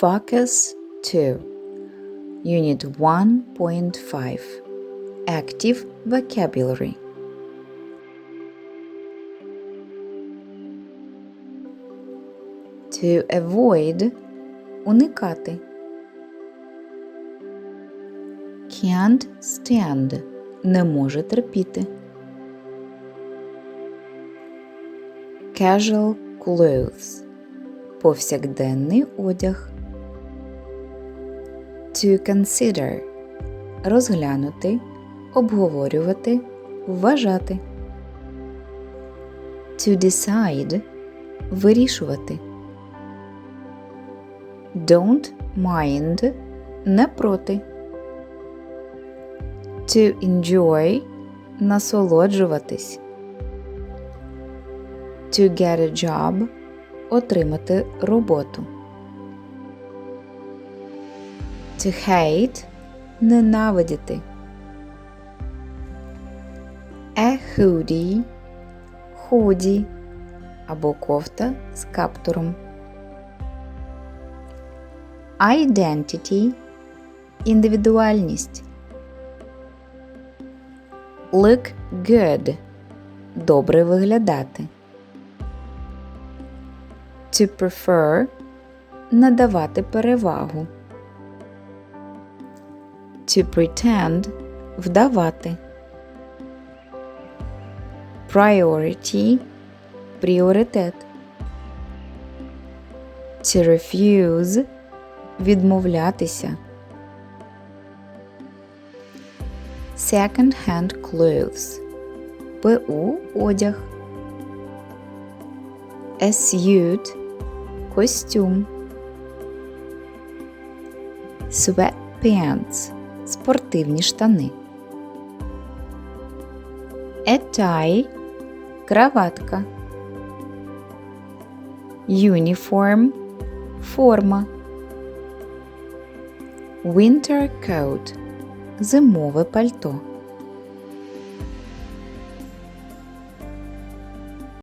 Focus 2 Unit 1.5 Active Vocabulary To avoid уникати. Can't stand не може терпіти. Casual clothes повсякденний одяг. To consider розглянути, обговорювати, вважати. To decide вирішувати. Don't mind не проти. To enjoy насолоджуватись. To get a job отримати роботу. To hate ненавидіти. A hoodie худі або кофта з каптуром. Identity індивідуальність. Look good добре виглядати. To prefer надавати перевагу. To pretend вдавати. Priority пріоритет. To refuse відмовлятися. Second-hand clothes ПУ одяг. A suit костюм. Sweatpants спортивні штани. A tie краватка. Uniform форма. Winter coat зимове пальто.